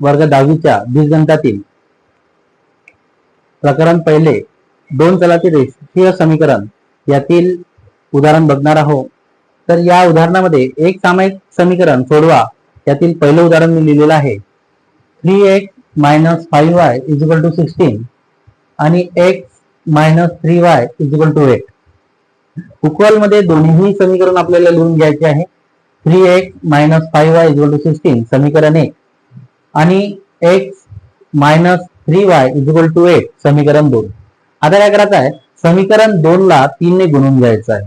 वर्ग दहावीच्या बीजगणितातील प्रकरण पहिले दोन चलातील रेषीय समीकरण यातील उदाहरण बघणार आहोत तर या उदाहरणामध्ये एक सामायिक समीकरण सोडवा. यातील पहिलं उदाहरण मी लिहिलेलं आहे. Three X minus five Y is equal to sixteen आणि X minus three Y is equal to eight. उकलमध्ये दोन्ही समीकरण आपल्याला लिहून घ्यायचे आहे. Three X minus five Y is equal to sixteen समीकरण एक. आणि X minus three Y equal to eight समीकरण दोन. आता काय करायचं आहे? समीकरण दोन ला तीन ने गुणून घ्यायचं आहे.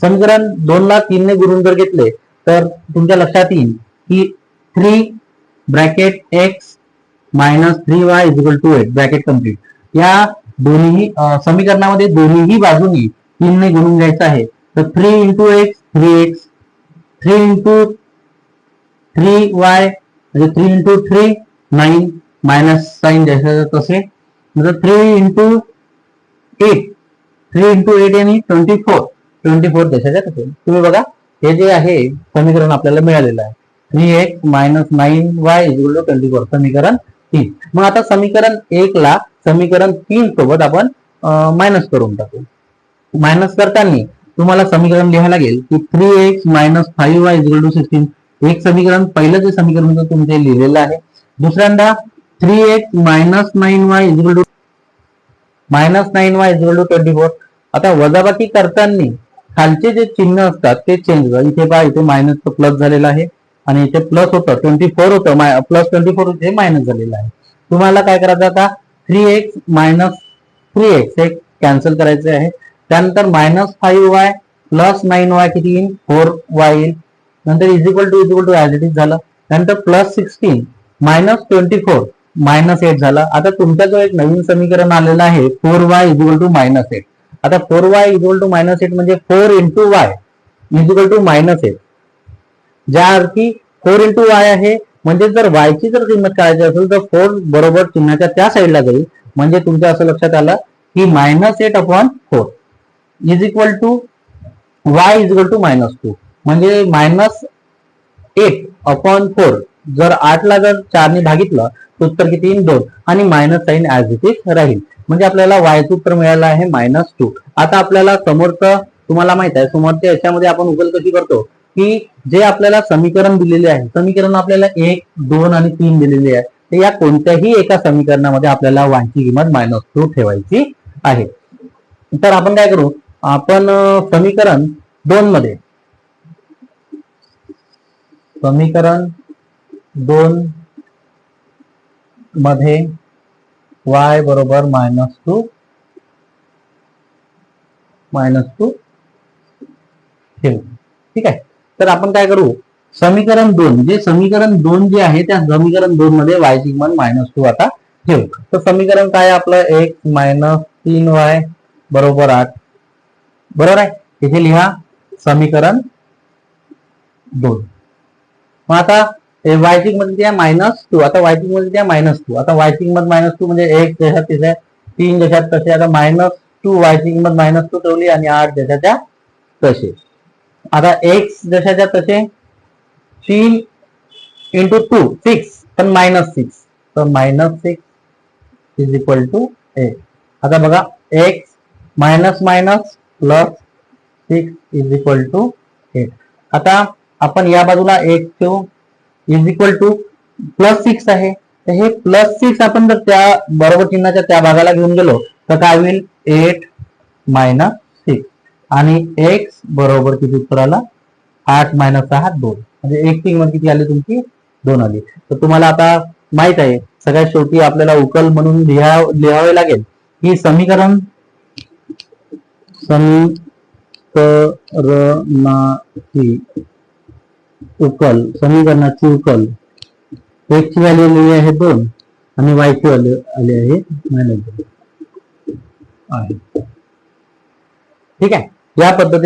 समीकरण दोन ला तीन ने गुणून जर घेतले तर तुमच्या लक्षात येईल की three bracket X minus three Y equal to eight bracket complete या दोन्ही समीकरणामध्ये दोन्हीही बाजूनी तीन ने गुणून घ्यायचं आहे. तर three into X three X three into three Y म्हणजे three into three nine minus sign जसे तसे. म्हणजे three into eight three into eight आणि ट्वेंटी फोर ट्वेंटी फोर देशाच्या तसे तुम्ही बघा हे जे आहे समीकरण आपल्याला मिळालेलं आहे. Three X minus nine Y equal to twenty four समीकरण तीन. मग आता समीकरण एक ला समीकरण तीन सोबत आपण मायनस करून टाकू. मायनस करताना तुम्हाला समीकरण लिहायला लागेल की three X minus five Y equal to sixteen एक समीकरण पहिलं जे समीकरण होतं तुमचे लिहिलेलं आहे. दुसऱ्यांदा three X minus nine Y equal to minus nine Y equal to twenty four आता वजाबाकी करताना खालचे जे चिन्ह असतात ते चेंज इथे पहा इथे मायनस प्लस झालेला आहे. आणि इथे प्लस होतं ट्वेंटी फोर होतं. प्लस ट्वेंटी फोर इथे मायनस झालेलं आहे. तुम्हाला काय करायचं आता? Three X minus three X हे कॅन्सल करायचे आहे. त्यानंतर minus five Y plus nine Y किती येईल? फोर वाय येईल. नंतर is equal to is equal to as it is झालं. नंतर plus sixteen minus twenty four minus eight झालं. आता तुमचा जो एक नवीन समीकरण आलेलं आहे four Y is equal to minus eight आता four Y is equal to minus eight म्हणजे four into Y is equal to minus eight ज्या अर्थी फोर इंटू वाय आहे म्हणजे जर वायची ची जर किंमत काढायची असेल तर फोर बरोबर चिन्हाच्या त्या साईडला जाईल. म्हणजे तुमच्या असं लक्षात आलं की minus eight upon four is equal to Y is equal to minus two म्हणजे मायनस एट अपॉन फोर जर आठला जर चारने भागितलं तर उत्तर किती येईल दोन. आणि minus sign as it is राहील. म्हणजे आपल्याला वायचं उत्तर मिळालं आहे मायनस टू आता आपल्याला समोरचं तुम्हाला माहीत आहे समोरच्या याच्यामध्ये आपण उकल कशी करतो? की जे आपल्याला समीकरण दिलेले आहे समीकरण आपल्याला एक दोन आणि तीन दिलेले आहे तर या कोणत्याही एका समीकरणामध्ये आपल्याला वायची किंमत मायनस टू ठेवायची आहे. तर आपण काय करू? आपण समीकरण दोन मध्ये समीकरण दोन मध्ये वाय बरोबर मायनस टू मायनस टू ठेवू. ठीक आहे? तर आपण काय करू? समीकरण दोन जे समीकरण दोन जे आहे त्या समीकरण दोन मध्ये वाय ची किंमत मायनस टू आता ठेवू. तर समीकरण काय आहे आपलं? एक मायनस तीन वाय बरोबर आठ. बरोबर आहे? इथे लिहा समीकरण दोन. मग आता वायटिंगमध्ये किंमत मायनस टू आता वायटिंगमध्ये किंमत मायनस टू आता वायटिंगमध्ये मायनस टू म्हणजे एक जशात तिथे तीन जशात तसे. आता मायनस टू वायटिंगमध्ये मायनस टू ठेवली आणि आठ जशाच्या तसे. आता एक्स जशाच्या तसे तीन इंटू टू सिक्स पण मायनस सिक्स तर minus six is equal to A आता बघा X minus minus plus six is equal to eight आता आपण या बाजूला एक ठेवू. Is equal to plus six आहे. तर हे प्लस सिक्स आपण जर त्या बरोबर चिन्हाच्या त्या भागाला घेऊन गेलो तर काय होईल? एट मायनस सिक्स आणि एक्स बरोबर किती उत्तर आला? आठ मायनस सहा दोन. म्हणजे एक ची किंमत किती आली तुमची? दोन आली. तर तुम्हाला आता माहीत आहे सगळ्यात शेवटी आपल्याला उकल म्हणून लिहा लिहावे लागेल. ही समीकरण समीकरणाची उकल समीकरणाची उकल. एक ची व्हॅल्यू आलेली आहे दोन आणि वाय ची व्हॅल्यू आली आहे मायनस दोन. आहे. ठीक आहे? या पद्धतीने